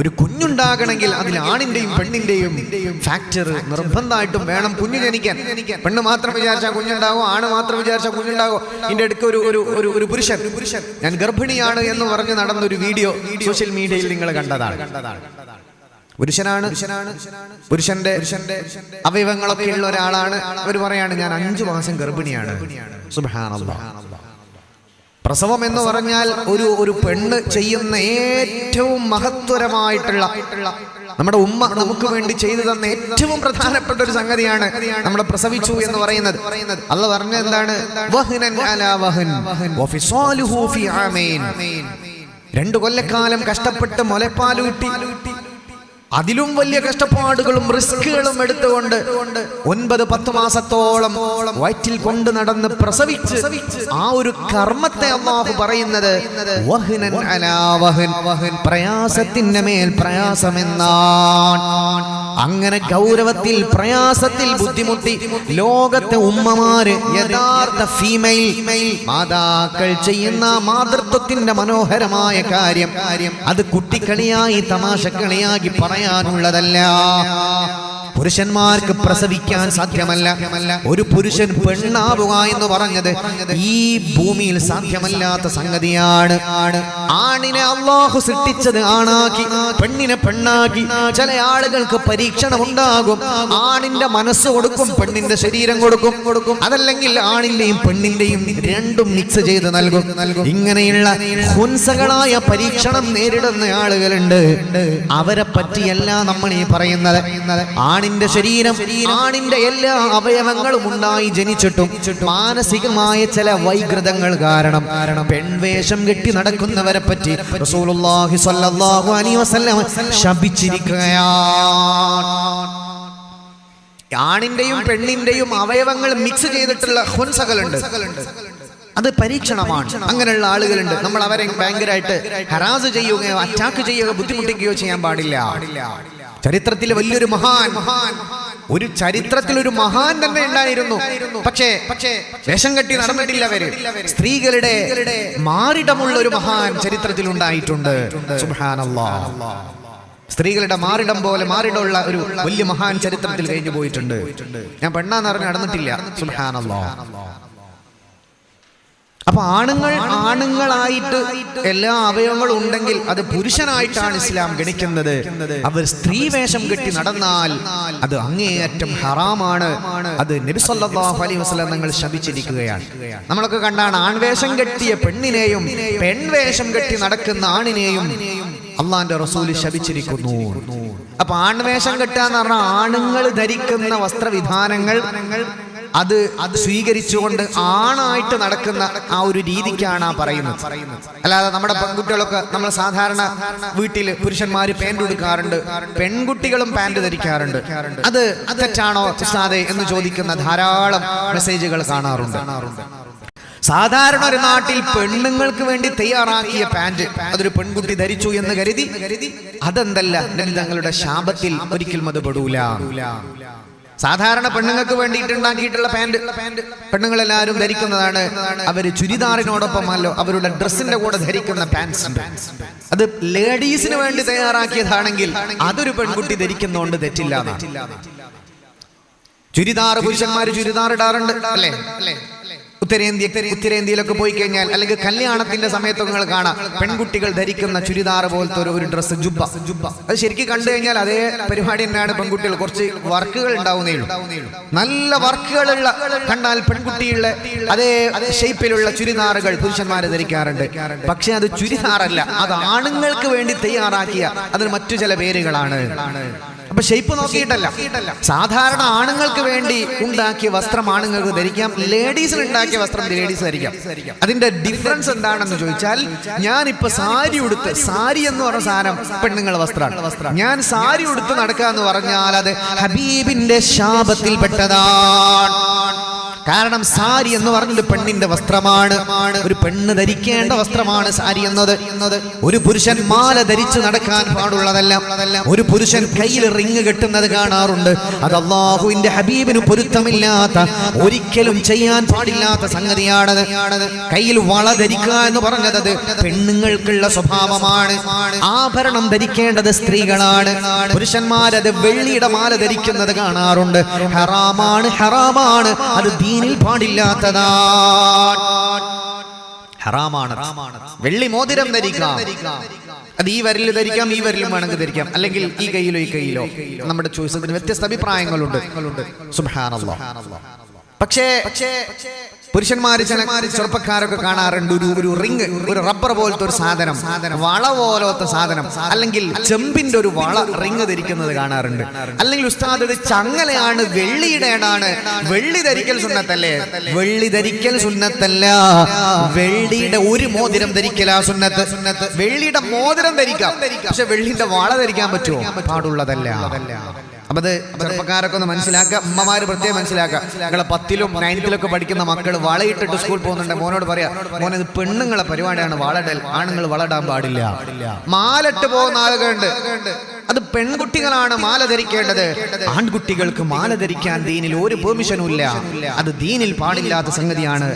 ഒരു കുഞ്ഞുണ്ടാകണമെങ്കിൽ അതിൽ ആണിന്റെയും പെണ്ണിന്റെയും ഫാക്ടർ നിർബന്ധമായിട്ടും വേണം കുഞ്ഞു ജനിക്കാൻ. പെണ്ണ് മാത്രം വിചാരിച്ചാൽ കുഞ്ഞുണ്ടാകും ആണ് മാത്രം വിചാരിച്ചാൽ കുഞ്ഞുണ്ടാകും ഇതിന്റെ അടുക്ക ഒരു ഒരു ഒരു ഒരു പുരുഷൻ. പുരുഷൻ ഞാൻ ഗർഭിണിയാണ് എന്ന് പറഞ്ഞ് നടന്ന ഒരു വീഡിയോ സോഷ്യൽ മീഡിയയിൽ നിങ്ങൾ കണ്ടതാണ്. പുരുഷനാണ് പുരുഷന്റെ അവയവങ്ങളൊക്കെ ഉള്ള ഒരാളാണ്. അവർ പറയാണ് ഞാൻ അഞ്ചു മാസം ഗർഭിണിയാണ്. സുബ്ഹാനല്ലാഹ് പ്രസവം എന്ന് പറഞ്ഞാൽ ഒരു ഒരു പെണ്ണ് ചെയ്യുന്ന ഏറ്റവും മഹത്വരമായിട്ടുള്ള നമ്മുടെ ഉമ്മ നമുക്ക് വേണ്ടി ചെയ്തു തന്ന ഏറ്റവും പ്രധാനപ്പെട്ട ഒരു സംഗതിയാണ് നമ്മൾ പ്രസവിച്ചു എന്ന് പറയുന്നത്. അല്ല പറഞ്ഞ എന്താണ്? രണ്ടു കൊല്ലക്കാലം കഷ്ടപ്പെട്ട് മുലപ്പാലൂട്ടി അതിലും വലിയ കഷ്ടപ്പാടുകളും റിസ്കുകളും എടുത്തുകൊണ്ട് ഒൻപത് പത്ത് മാസത്തോളം വയറ്റിൽ കൊണ്ട് നടന്ന് പ്രസവിച്ച് ആ ഒരു കർമ്മത്തെ അള്ളാഹു പറയുന്നത്. പ്രയാസത്തിന്റെ മേൽ പ്രയാസമെന്നാണ് അങ്ങനെ ഗൗരവത്തിൽ പ്രയാസത്തിൽ ബുദ്ധിമുട്ടി ലോകത്തെ ഉമ്മമാര് യഥാർത്ഥ ഫീമെയിൽ മാതാക്കൾ ചെയ്യുന്ന മാതൃത്വത്തിന്റെ മനോഹരമായ കാര്യം. അത് കുട്ടിക്കളിയായി തമാശക്കളിയാക്കി പറയാനുള്ളതല്ല. പുരുഷന്മാർക്ക് പ്രസവിക്കാൻ സാധ്യമല്ല. ഒരു പുരുഷൻ പെണ്ണാവുക എന്ന് പറഞ്ഞത് ഈ ഭൂമിയിൽ സാധ്യമല്ലാത്ത സംഗതിയാണ്. ആണിനെ അള്ളാഹു സൃഷ്ടിച്ചത് ആണാക്കി പെണ്ണിനെ പെണ്ണാക്കി. ചില ആളുകൾക്ക് പരീക്ഷണം ഉണ്ടാകും ആണിന്റെ മനസ്സ് കൊടുക്കും പെണ്ണിന്റെ ശരീരം കൊടുക്കും. കൊടുക്കും അതല്ലെങ്കിൽ ആണിന്റെയും പെണ്ണിന്റെയും രണ്ടും മിക്സ് ചെയ്ത് നൽകും. ഇങ്ങനെയുള്ള ഹുൻസകളായ പരീക്ഷണം നേരിടുന്ന ആളുകളുണ്ട്. അവരെ പറ്റിയല്ല നമ്മൾ ഈ പറയുന്നത്. ആണിന്റെ ശരീരം ആണിന്റെ എല്ലാ അവയവങ്ങളും ഉണ്ടായി ജനിച്ചിട്ടും മാനസികമായ ചില വൈകൃതങ്ങൾ കാരണം പെൺവേഷം കെട്ടി നടക്കുന്നവരെ പറ്റി റസൂലുള്ളാഹി സ്വല്ലല്ലാഹു അലൈഹി വസല്ലം ആണിന്റെയും പെണ്ണിന്റെയും അവയവങ്ങൾ മിക്സ് ചെയ്തിട്ടുള്ള ഹുൻസകളുണ്ട് അത് പരീക്ഷണമാണ്. അങ്ങനെയുള്ള ആളുകളുണ്ട്. നമ്മൾ അവരെ ഭയങ്കരമായിട്ട് ഹരാസ് ചെയ്യുകയോ അറ്റാക്ക് ചെയ്യുകയോ ബുദ്ധിമുട്ടിക്കുകയോ ചെയ്യാൻ പാടില്ല. ചരിത്രത്തിൽ വലിയൊരു മഹാൻ. മഹാൻ ഒരു ചരിത്രത്തിൽ ഒരു മഹാൻ തന്നെ ഉണ്ടായിരുന്നു. പക്ഷേ പക്ഷേ വേഷം കെട്ടി നടന്നിട്ടില്ല അവർ. സ്ത്രീകളുടെ മാറിടമുള്ള ഒരു മഹാൻ ചരിത്രത്തിൽ ഉണ്ടായിട്ടുണ്ട്. സ്ത്രീകളുടെ മാറിടം പോലെ മാറിടമുള്ള ഒരു വലിയ മഹാൻ ചരിത്രത്തിൽ കഴിഞ്ഞു പോയിട്ടുണ്ട്. ഞാൻ പെണ്ണാന്ന് പറഞ്ഞ് നടന്നിട്ടില്ല. സുബ്ഹാനല്ലാ. അപ്പൊ ആണുങ്ങൾ ആണുങ്ങളായിട്ട് എല്ലാ അവയവങ്ങളും ഉണ്ടെങ്കിൽ അത് പുരുഷനായിട്ടാണ് ഇസ്ലാം ഗണിക്കുന്നത്. അവർ സ്ത്രീ വേഷം കെട്ടി നടന്നാൽ അത് അങ്ങേയറ്റം ഹറാമാണ്. അത് നബി സല്ലല്ലാഹു അലൈഹി വസല്ലം നിങ്ങൾ ശപിച്ചിരിക്കുകയാണ്. നമ്മളൊക്കെ കണ്ടാണ് ആൺവേഷം കെട്ടിയ പെണ്ണിനെയും പെൺവേഷം കെട്ടി നടക്കുന്ന ആണിനെയും അള്ളാന്റെ റസൂൽ ശപിച്ചിരിക്കുന്നു. അപ്പൊ ആൺവേഷം കെട്ടുക എന്ന് പറഞ്ഞാൽ ആണുങ്ങൾ ധരിക്കുന്ന വസ്ത്രവിധാനങ്ങൾ അത് സ്വീകരിച്ചുകൊണ്ട് ആണായിട്ട് നടക്കുന്ന ആ ഒരു രീതിക്കാണ് ആ പറയുന്നത്. അല്ലാതെ നമ്മുടെ പെൺകുട്ടികളൊക്കെ നമ്മൾ സാധാരണ വീട്ടിൽ പുരുഷന്മാർ പാന്റ് എടുക്കാറുണ്ട് പെൺകുട്ടികളും പാന്റ് ധരിക്കാറുണ്ട്. അത് തെറ്റാണോ ഉസ്താദേ എന്ന് ചോദിക്കുന്ന ധാരാളം മെസ്സേജുകൾ കാണാറുണ്ട്. സാധാരണ ഒരു നാട്ടിൽ പെണ്ണുങ്ങൾക്ക് വേണ്ടി തയ്യാറാക്കിയ പാന്റ് അതൊരു പെൺകുട്ടി ധരിച്ചു എന്ന് കരുതി അതെന്തല്ല തങ്ങളുടെ ശാപത്തിൽ ഒരിക്കലും അത് പെടൂല. സാധാരണ പെണ്ണുങ്ങൾക്ക് വേണ്ടിയിട്ട് ഉണ്ടാക്കിയിട്ടുള്ള പാന്റ് പെണ്ണുങ്ങളെല്ലാവരും ധരിക്കുന്നതാണ്. അവർ ചുരിദാറിനോടൊപ്പമല്ലോ അവരുടെ ഡ്രസ്സിന്റെ കൂടെ ധരിക്കുന്ന പാൻസ് അത് ലേഡീസിന് വേണ്ടി തയ്യാറാക്കിയതാണെങ്കിൽ അതൊരു പെൺകുട്ടി ധരിക്കുന്നതുകൊണ്ട് തെറ്റില്ല. ചുരിദാർ പുരുഷന്മാര് ചുരിദാർ ഇടാറുണ്ട് അല്ലേ? ഉത്തരേന്ത്യ ഉത്തരേന്ത്യയിലൊക്കെ പോയി കഴിഞ്ഞാൽ അല്ലെങ്കിൽ കല്യാണത്തിന്റെ സമയത്തൊക്കെ നിങ്ങൾ കാണാം. പെൺകുട്ടികൾ ധരിക്കുന്ന ചുരിദാർ പോലത്തെ ഒരു ഒരു ഡ്രസ്സ് ജുബ്ബ. അത് ശരിക്കും കണ്ടു കഴിഞ്ഞാൽ അതേ പരിപാടി തന്നെയാണ് പെൺകുട്ടികൾ. കുറച്ച് വർക്കുകൾ ഉണ്ടാവുന്നേ നല്ല വർക്കുകളുള്ള കണ്ടാൽ പെൺകുട്ടികളുടെ അതേ ഷേപ്പിലുള്ള ചുരിദാറുകൾ പുരുഷന്മാര് ധരിക്കാറുണ്ട്. പക്ഷെ അത് ചുരിദാറല്ല. അത് ആണുങ്ങൾക്ക് വേണ്ടി തയ്യാറാക്കിയ അതിന് മറ്റു ചില പേരുകളാണ്. അപ്പൊ ഷേപ്പ് നോക്കിയിട്ടല്ല. സാധാരണ ആണുങ്ങൾക്ക് വേണ്ടി ഉണ്ടാക്കിയ വസ്ത്രം ആണുങ്ങൾക്ക് ധരിക്കാം. ലേഡീസിന് ഉണ്ടാക്കിയ വസ്ത്രം ലേഡീസ് ധരിക്കാം. അതിന്റെ ഡിഫറൻസ് എന്താണെന്ന് ചോദിച്ചാൽ ഞാൻ ഇപ്പൊ സാരി ഉടുത്ത് സാരി എന്ന് പറഞ്ഞ സാധനം പെണ്ണുങ്ങളുടെ വസ്ത്രമാണ്. ഞാൻ സാരി ഉടുത്ത് നടക്കുക എന്ന് പറഞ്ഞാൽ അത് ഹബീബിന്റെ ശാപത്തിൽപ്പെട്ടതാണ്. കാരണം സാരി എന്ന് പറഞ്ഞത് പെണ്ണിന്റെ വസ്ത്രമാണ്. ഒരു പെണ്ണ് ധരിക്കേണ്ട വസ്ത്രമാണ് സാരി എന്നത്. ഒരു പുരുഷൻ മാല ധരിച്ചു നടക്കാൻ പാടുള്ളതല്ല ഒരു പുരുഷൻ കയ്യിൽ റിങ് കെട്ടുന്നത് കാണാറുണ്ട്. അത് അള്ളാഹുവിന്റെ ഹബീബിന് പൊരുത്തമില്ലാത്ത ഒരിക്കലും ചെയ്യാൻ പാടില്ലാത്ത സംഗതിയാണ് കയ്യിൽ വള ധരിക്കുക എന്ന് പറഞ്ഞത് പെണ്ണുങ്ങൾക്കുള്ള സ്വഭാവമാണ്. ആഭരണം ധരിക്കേണ്ടത് സ്ത്രീകളാണ്. പുരുഷന്മാരത് വെള്ളിയുടെ മാല ധരിക്കുന്നത് കാണാറുണ്ട്. ഹറാമാണ് ഹറാമാണ്. അത് ദീനിൽ പാടില്ലാത്തതാണ്. ഹറാമാണ്. വെള്ളി മോതിരം ധരിക്കാം. അത് ഈ വരലിൽ ധരിക്കാം ഈ വരലും വേണമെങ്കിൽ ധരിക്കാം. അല്ലെങ്കിൽ ഈ കയ്യിലോ ഈ കയ്യിലോ. നമ്മുടെ ചോയ്സ് വ്യത്യസ്ത അഭിപ്രായങ്ങളുണ്ട്. സുബ്ഹാനല്ലാഹ് പക്ഷേ പുരുഷന്മാര് ചില ചെറുപ്പക്കാരൊക്കെ കാണാറുണ്ട്. ഒരു ഒരു റിങ് ഒരു റബ്ബർ പോലത്തെ ഒരു സാധനം വള പോലത്തെ സാധനം അല്ലെങ്കിൽ ചെമ്പിന്റെ ഒരു വള റിങ് ധരിക്കുന്നത് കാണാറുണ്ട്. അല്ലെങ്കിൽ ഉസ്താദ് ഒരു ചങ്ങലയാണ് വെള്ളിയുടേതാണ്. വെള്ളി ധരിക്കൽ സുന്നത്തല്ലേ? വെള്ളി ധരിക്കൽ സുന്നത്തല്ല. വെള്ളിയുടെ ഒരു മോതിരം ധരിക്കല സുന്നത്ത് സുന്നത്ത്. വെള്ളിയുടെ മോതിരം ധരിക്കാം. പക്ഷെ വെള്ളിന്റെ വള ധരിക്കാൻ പറ്റുമോ? പാടുള്ളതല്ല. അപ്പൊ അത് ചെറുപ്പക്കാരൊക്കെ ഒന്ന് മനസ്സിലാക്കുക. അമ്മമാര് പ്രത്യേകം മനസ്സിലാക്കുക. നിങ്ങളെ പത്തിലും നയൻത്തിലൊക്കെ പഠിക്കുന്ന മക്കൾ വളയിട്ടിട്ട് സ്കൂൾ പോകുന്നുണ്ട്. മോനോട് പറയാ മോനെ ഇത് പെണ്ണുങ്ങളെ പരിപാടിയാണ്. വളടൽ ആണുങ്ങൾ വളടാൻ പാടില്ല. മാലട്ട് പോകുന്ന ആളുകളുണ്ട്. അത് പെൺകുട്ടികളാണ് മാല ധരിക്കേണ്ടത്. ആൺകുട്ടികൾക്ക് മാല ധരിക്കാൻ ദീനിൽ ഒരു പെർമിഷനും ഇല്ല. അത് ദീനിൽ പാടില്ലാത്ത സംഗതിയാണ്.